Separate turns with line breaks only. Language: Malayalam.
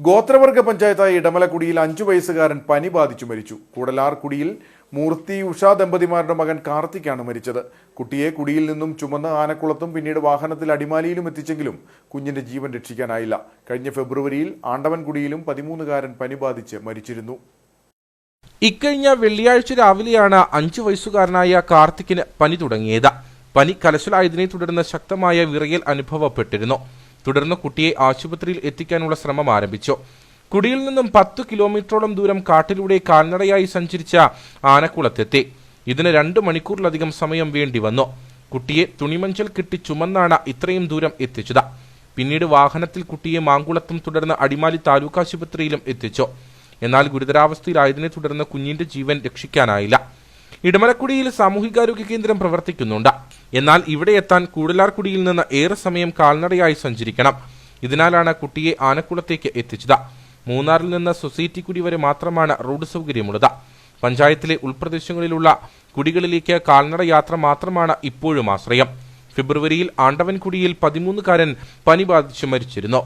ഗോത്രവർഗ പഞ്ചായത്തായ ഇടമലക്കുടിയിൽ അഞ്ചു വയസ്സുകാരൻ പനി ബാധിച്ചു മരിച്ചു. കൂടലാർ കുടിയിൽ മൂർത്തി ഉഷ ദമ്പതിമാരുടെ മകൻ കാർത്തിക്കാണ് മരിച്ചത്. കുട്ടിയെ കുടിയിൽ നിന്നും ചുമന്ന് ആനക്കുളത്തും പിന്നീട് വാഹനത്തിൽ അടിമാലിയിലും എത്തിച്ചെങ്കിലും കുഞ്ഞിന്റെ ജീവൻ രക്ഷിക്കാനായില്ല. കഴിഞ്ഞ ഫെബ്രുവരിയിൽ ആണ്ടവൻകുടിയിലും പതിമൂന്നുകാരൻ പനി ബാധിച്ച് മരിച്ചിരുന്നു.
ഇക്കഴിഞ്ഞ വെള്ളിയാഴ്ച രാവിലെയാണ് അഞ്ചു വയസ്സുകാരനായ കാർത്തിക്കിന് പനി തുടങ്ങിയത്. പനി കലശലായതിനെ തുടർന്ന് ശക്തമായ വിറയൽ അനുഭവപ്പെട്ടിരുന്നു. തുടർന്ന് കുട്ടിയെ ആശുപത്രിയിൽ എത്തിക്കാനുള്ള ശ്രമം ആരംഭിച്ചു. കുടിയിൽ നിന്നും പത്തു കിലോമീറ്ററോളം ദൂരം കാട്ടിലൂടെ കാൽനടയായി സഞ്ചരിച്ച ആനക്കുളത്തെത്തി. ഇതിന് രണ്ട് മണിക്കൂറിലധികം സമയം വേണ്ടി വന്നു. കുട്ടിയെ തുണിമഞ്ചൽ കിട്ടി ചുമന്നാണ് ഇത്രയും ദൂരം എത്തിച്ചത്. പിന്നീട് വാഹനത്തിൽ കുട്ടിയെ മാങ്കുളത്തും തുടർന്ന് അടിമാലി താലൂക്ക് ആശുപത്രിയിലും എത്തിച്ചു. എന്നാൽ ഗുരുതരാവസ്ഥയിലായതിനെ തുടർന്ന് കുഞ്ഞിന്റെ ജീവൻ രക്ഷിക്കാനായില്ല. ഇടമലക്കുടിയിൽ സാമൂഹികാരോഗ്യ കേന്ദ്രം പ്രവർത്തിക്കുന്നുണ്ട്. എന്നാൽ ഇവിടെ എത്താൻ കൂടലാർക്കുടിയിൽ നിന്ന് ഏറെ സമയം കാൽനടയായി സഞ്ചരിക്കണം. ഇതിനാലാണ് കുട്ടിയെ ആനക്കുളത്തേക്ക് എത്തിച്ചത്. മൂന്നാറിൽ നിന്ന് സൊസൈറ്റി കുടി വരെ മാത്രമാണ് റോഡ് സൗകര്യമുള്ളത്. പഞ്ചായത്തിലെ ഉൾപ്രദേശങ്ങളിലുള്ള കുടികളിലേക്ക് കാൽനട യാത്ര മാത്രമാണ് ഇപ്പോഴും ആശ്രയം. ഫെബ്രുവരിയിൽ ആണ്ടവൻകുടിയിൽ പതിമൂന്നുകാരൻ പനി ബാധിച്ച് മരിച്ചിരുന്നു.